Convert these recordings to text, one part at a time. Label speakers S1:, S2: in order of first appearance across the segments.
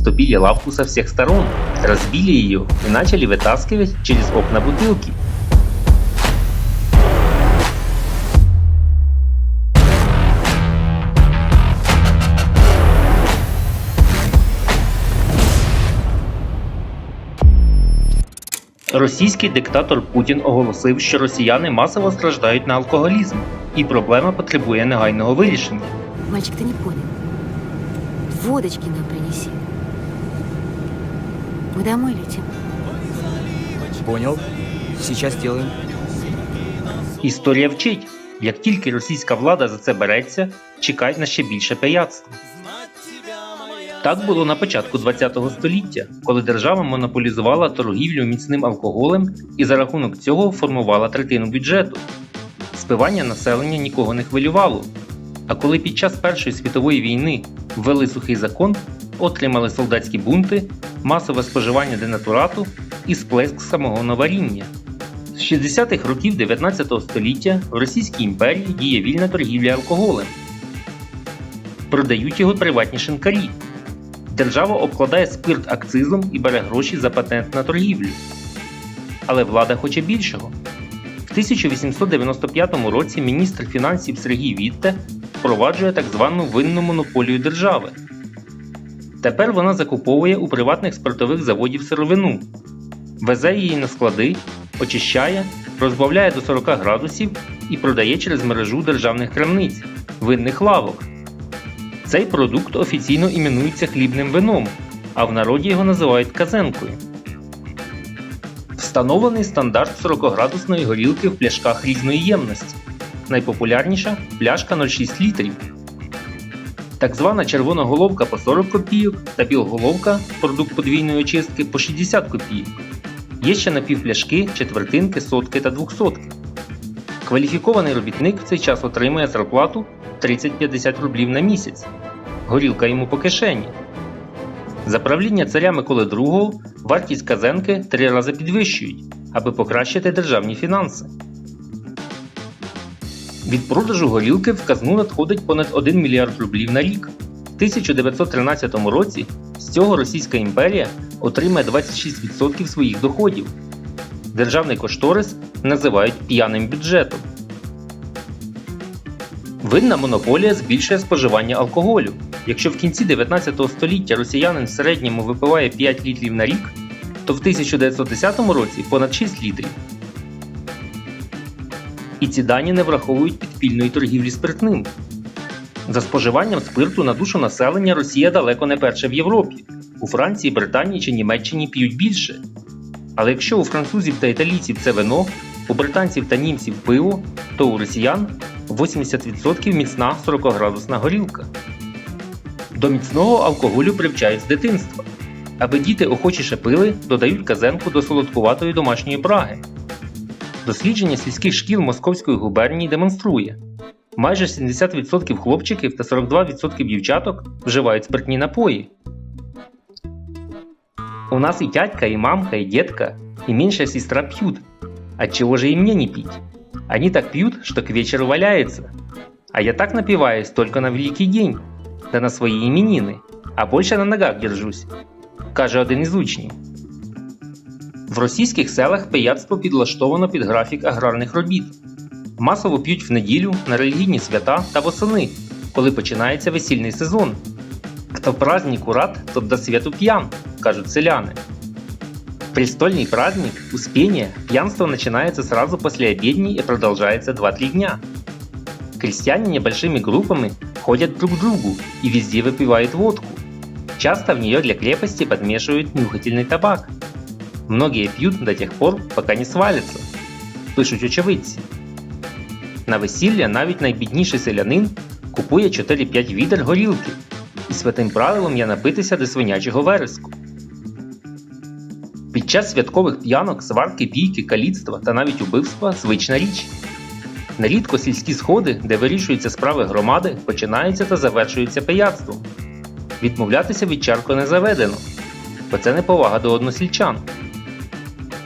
S1: ступили лавку со всех сторон, разбили ее и начали вытаскивать через окна бутылки. Російський диктатор Путін оголосив, що росіяни масово страждають на алкоголізм, і проблема потребує негайного вирішення.
S2: Мальчик, ты не понял. Водочки нам принеси. Мы домой летим.
S3: Понял. Сейчас делаем.
S1: Історія вчить, як тільки російська влада за це береться, чекають на ще більше пияцтва. Так було на початку ХХ століття, коли держава монополізувала торгівлю міцним алкоголем і за рахунок цього формувала третину бюджету. Спивання населення нікого не хвилювало. А коли під час Першої світової війни ввели сухий закон, отримали солдатські бунти, масове споживання денатурату і сплеск самогоноваріння. З 60-х років 19 століття в Російській імперії діє вільна торгівля алкоголем. Продають його приватні шинкарі. Держава обкладає спирт акцизом і бере гроші за патент на торгівлю. Але влада хоче більшого. В 1895 році міністр фінансів Сергій Вітте впроваджує так звану винну монополію держави. Тепер вона закуповує у приватних спиртових заводів сировину, везе її на склади, очищає, розбавляє до 40 градусів і продає через мережу державних крамниць винних лавок. Цей продукт офіційно іменується хлібним вином, а в народі його називають казенкою. Встановлений стандарт 40-градусної горілки в пляшках різної ємності. Найпопулярніша пляшка 0,6 літрів. Так звана червона головка по 40 копійок та білоголовка продукт подвійної очистки по 60 копійок. Є ще напівпляшки, четвертинки, сотки та двохсотки. Кваліфікований робітник в цей час отримує зарплату 30-50 рублів на місяць. Горілка йому по кишені. За правління царя Миколи II вартість казенки три рази підвищують, аби покращити державні фінанси. Від продажу горілки в казну надходить понад 1 мільярд рублів на рік. В 1913 році з цього Російська імперія отримає 26% своїх доходів. Державний кошторис називають п'яним бюджетом. Винна монополія збільшує споживання алкоголю. Якщо в кінці 19 століття росіянин в середньому випиває 5 літрів на рік, то в 1910 році понад 6 літрів. І ці дані не враховують підпільної торгівлі спиртним. За споживанням спирту на душу населення Росія далеко не перша в Європі. У Франції, Британії чи Німеччині п'ють більше. Але якщо у французів та італійців це вино, у британців та німців пиво, то у росіян 80% міцна 40-градусна горілка. До міцного алкоголю привчають з дитинства. Аби діти охочіше пили, додають казенку до солодкуватої домашньої браги. Дослідження сільських шкіл Московської губернії демонструє, майже 70% хлопчиків та 42% дівчаток вживають спиртні напої. У нас и тятька, и мамка, и детка, и меньшая сестра пьют. Отчего же и мне не пить? Они так пьют, что к вечеру валяются. А я так напиваюсь только на Великий день, да на свої іменини, а більше на ногах держусь, каже один із учнів. В російських селах пияцтво підлаштовано під графік аграрних робіт. Масово п'ють в неділю, на релігійні свята та восени, коли починається весільний сезон. Хто в празднику рад, тот до свету пьян, кажут селяны. В престольный праздник, Успение, пьянство начинается сразу после обедни и продолжается 2-3 дня. Крестьяне небольшими группами ходят друг к другу и везде выпивают водку. Часто в нее для крепости подмешивают нюхательный табак. Многие пьют до тех пор, пока не свалятся, пишуть очевидці. На весілля навіть найбідніший селянин купує 4-5 відер горілки, і святим правилом є напитися до свинячого вереску. Під час святкових п'янок, сварки, бійки, каліцтва та навіть убивства звична річ. Нерідко сільські сходи, де вирішуються справи громади, починаються та завершуються пияцтвом. Відмовлятися від чарку не заведено, бо це неповага до односельчан.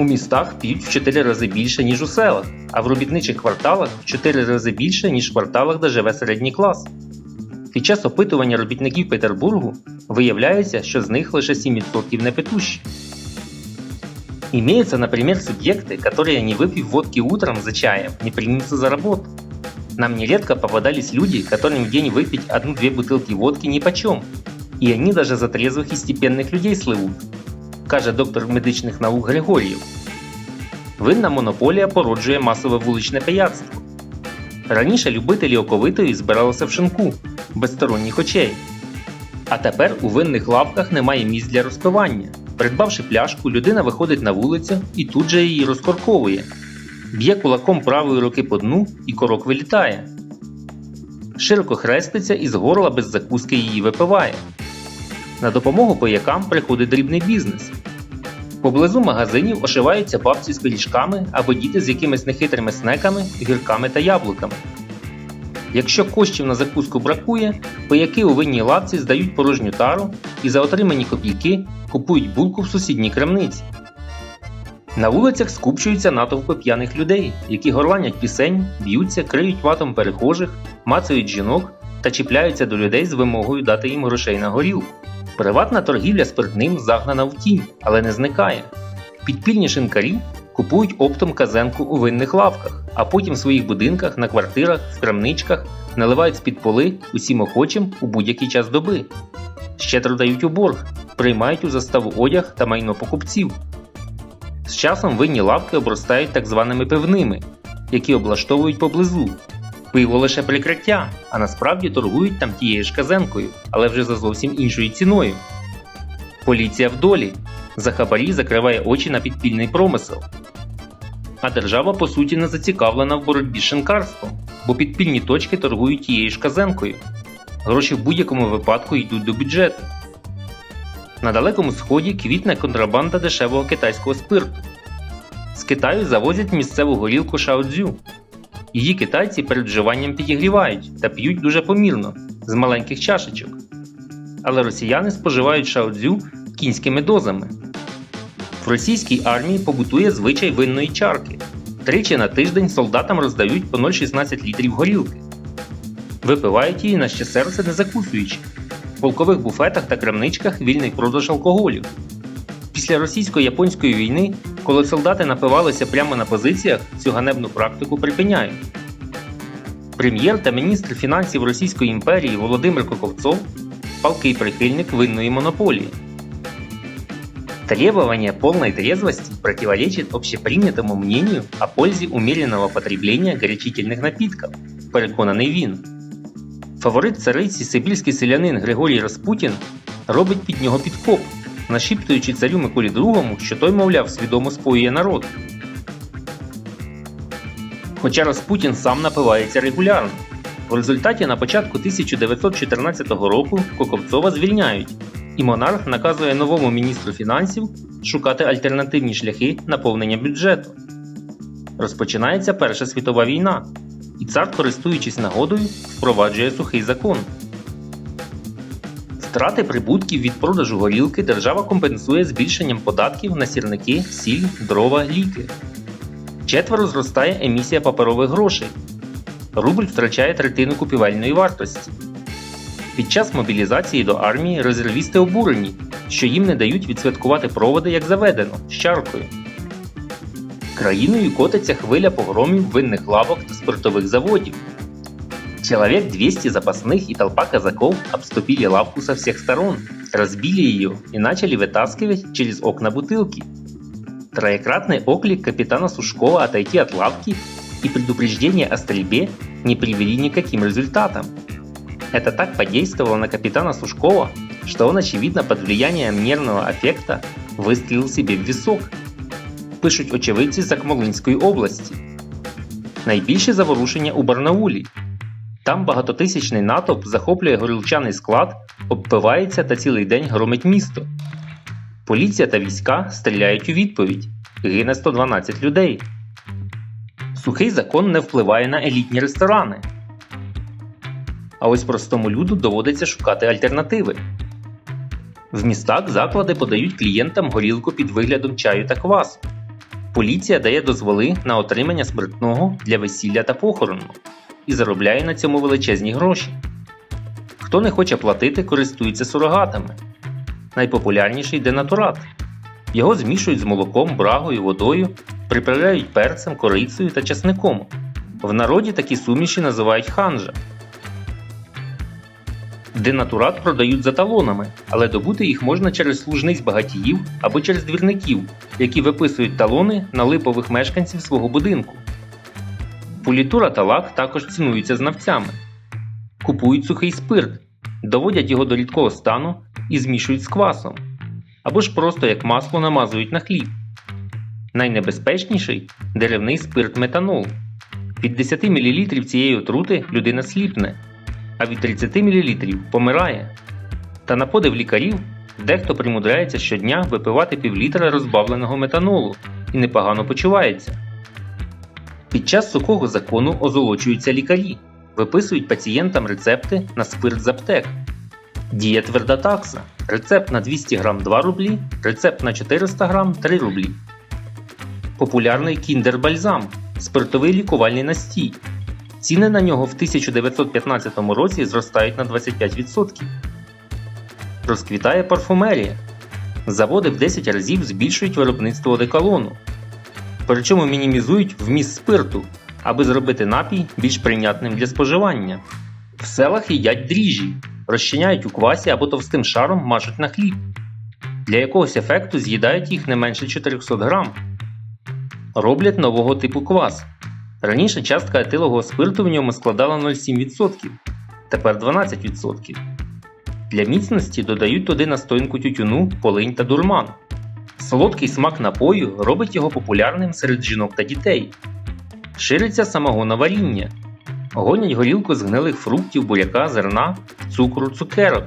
S1: У містах п'ють в 4 рази більше, ніж у селах, а в робітничих кварталах в 4 рази більше, ніж в кварталах, де живе середній клас. Під час опитування робітників Петербургу виявляється, що з них лише 7% непитущі. Имеются, например, субъекты, которые, не выпив водки утром за чаем, не примутся за работу. Нам нередко попадались люди, которым в день выпить одну-две бутылки водки нипочем, и они даже за трезвых и степенных людей сливут, каже доктор медичних наук Григор'єв. Винна монополія породжує масове вуличне пияцтво. Раніше любителі оковитої збиралися в шинку, без сторонніх очей. А тепер у винних лавках немає місць для розпивання. Придбавши пляшку, людина виходить на вулицю і тут же її розкорковує. Б'є кулаком правої руки по дну і корок вилітає. Широко хреститься і з горла без закуски її випиває. На допомогу поякам приходить дрібний бізнес. Поблизу магазинів ошиваються бабці з пиріжками або діти з якимись нехитрими снеками, гірками та яблуками. Якщо коштів на закуску бракує, пояки у винній лавці здають порожню тару і за отримані копійки купують булку в сусідній крамниці. На вулицях скупчуються натовпи п'яних людей, які горланять пісень, б'ються, криють ватом перехожих, мацають жінок та чіпляються до людей з вимогою дати їм грошей на горілку. Приватна торгівля спиртним загнана в тінь, але не зникає. Підпільні шинкарі купують оптом казенку у винних лавках, а потім в своїх будинках, на квартирах, в крамничках наливають з-під поли усім охочим у будь-який час доби. Щедро дають у борг, приймають у заставу одяг та майно покупців. З часом винні лавки обростають так званими пивними, які облаштовують поблизу. Пиво лише прикриття, а насправді торгують там тією ж казенкою, але вже за зовсім іншою ціною. Поліція в долі. За хабарі закриває очі на підпільний промисел. А держава по суті не зацікавлена в боротьбі з шинкарством, бо підпільні точки торгують тією ж казенкою. Гроші в будь-якому випадку йдуть до бюджету. На Далекому Сході квітне контрабанда дешевого китайського спирту. З Китаю завозять місцеву горілку шаодзю. Її китайці перед вживанням підігрівають та п'ють дуже помірно, з маленьких чашечок. Але росіяни споживають шаодзю кінськими дозами. В російській армії побутує звичай винної чарки. Тричі на тиждень солдатам роздають по 0,16 літрів горілки. Випивають її на ще серце не закусуючи. В полкових буфетах та крамничках вільний продаж алкоголю. Після російсько-японської війни, коли солдати напивалися прямо на позиціях, цю ганебну практику припиняють. Прем'єр та міністр фінансів Російської імперії Володимир Коковцов палкий прихильник винної монополії. Требование полной трезвости противоречит общепринятому мнению о пользе умеренного потребления горячительных напитков, переконаний він. Фаворит цариці сибірський селянин Григорій Распутін робить під нього підкоп, нашіптуючи царю Миколі II, що той, мовляв, свідомо споює народ. Хоча Распутін сам напивається регулярно. В результаті на початку 1914 року Коковцова звільняють, і монарх наказує новому міністру фінансів шукати альтернативні шляхи наповнення бюджету. Розпочинається Перша світова війна, і цар, користуючись нагодою, впроваджує сухий закон. Втрати прибутків від продажу горілки держава компенсує збільшенням податків на сірники, сіль, дрова, ліки. Четверо зростає емісія паперових грошей. Рубль втрачає третину купівельної вартості. Під час мобілізації до армії резервісти обурені, що їм не дають відсвяткувати проводи як заведено з чаркою. Країною котиться хвиля погромів винних лавок та спиртових заводів. Человек 200 запасных и толпа казаков обступили лавку со всех сторон, разбили ее и начали вытаскивать через окна бутылки. Троекратный оклик капитана Сушкова отойти от лавки и предупреждение о стрельбе не привели ни к каким результатам. Это так подействовало на капитана Сушкова, что он, очевидно, под влиянием нервного аффекта выстрелил себе в висок. Пишуть очевидці з Акмолинської області. Найбільше заворушення у Барнаулі. Там багатотисячний натовп захоплює горілчаний склад, обпивається та цілий день громить місто. Поліція та війська стріляють у відповідь. Гине 112 людей. Сухий закон не впливає на елітні ресторани. А ось простому люду доводиться шукати альтернативи. В містах заклади подають клієнтам горілку під виглядом чаю та квасу. Поліція дає дозволи на отримання спиртного для весілля та похорону і заробляє на цьому величезні гроші. Хто не хоче платити, користується сурогатами. Найпопулярніший денатурат. Його змішують з молоком, брагою, водою, приправляють перцем, корицею та часником. В народі такі суміші називають ханжа. Денатурат продають за талонами, але добути їх можна через служниць багатіїв або через двірників, які виписують талони на липових мешканців свого будинку. Політура та лак також цінуються знавцями. Купують сухий спирт, доводять його до рідкого стану і змішують з квасом, або ж просто як масло намазують на хліб. Найнебезпечніший деревний спирт метанол. Від 10 мл цієї отрути людина сліпне, а від 30 мл помирає. Та на подив лікарів дехто примудряється щодня випивати півлітра розбавленого метанолу і непогано почувається. Під час сухого закону озолочуються лікарі, виписують пацієнтам рецепти на спирт з аптек. Діє тверда такса. Рецепт на 200 грам 2 рублі, рецепт на 400 грам 3 рублі. Популярний кіндер-бальзам спиртовий лікувальний настій. Ціни на нього в 1915 році зростають на 25%. Розквітає парфумерія. Заводи в 10 разів збільшують виробництво одеколону. Причому мінімізують вміст спирту, аби зробити напій більш прийнятним для споживання. В селах їдять дріжджі, розчиняють у квасі або товстим шаром мажуть на хліб. Для якогось ефекту з'їдають їх не менше 400 грам. Роблять нового типу квас. Раніше частка етилового спирту в ньому складала 0,7%, тепер 12%. Для міцності додають туди настоянку тютюну, полинь та дурман. Солодкий смак напою робить його популярним серед жінок та дітей. Шириться самогоноваріння. Гонять горілку з гнилих фруктів, буряка, зерна, цукру, цукерок.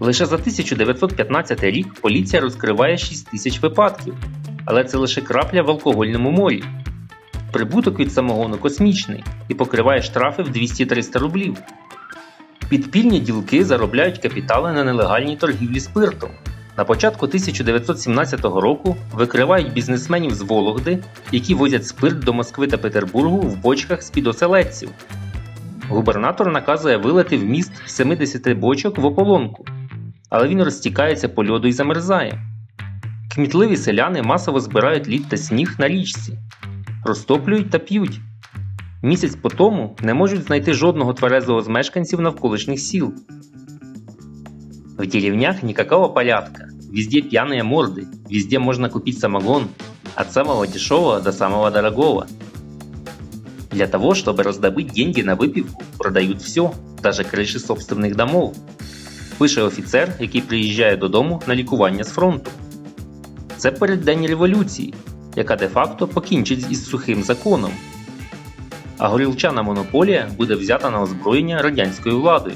S1: Лише за 1915 рік поліція розкриває 6 тисяч випадків, але це лише крапля в алкогольному морі. Прибуток від самогону космічний і покриває штрафи в 200-300 рублів. Підпільні ділки заробляють капітали на нелегальній торгівлі спиртом. На початку 1917 року викривають бізнесменів з Вологди, які возять спирт до Москви та Петербургу в бочках з-під оселедців. Губернатор наказує вилити в міст 70 бочок в ополонку, але він розтікається по льоду і замерзає. Кмітливі селяни масово збирають лід та сніг на річці, розтоплюють та п'ють. Місяць по тому не можуть знайти жодного тверезого з мешканців навколишніх сіл. В деревнях никакого порядка. Везде пьяные морды, везде можно купить самогон, от самого дешевого до самого дорогого. Для того, чтобы раздобыть деньги на выпивку, продают все, даже криші собственних домов. Пише офіцер, який приїжджає додому на лікування з фронту. Це переддень революції, яка де-факто покінчить із сухим законом. А горілчана монополія буде взята на озброєння радянською владою.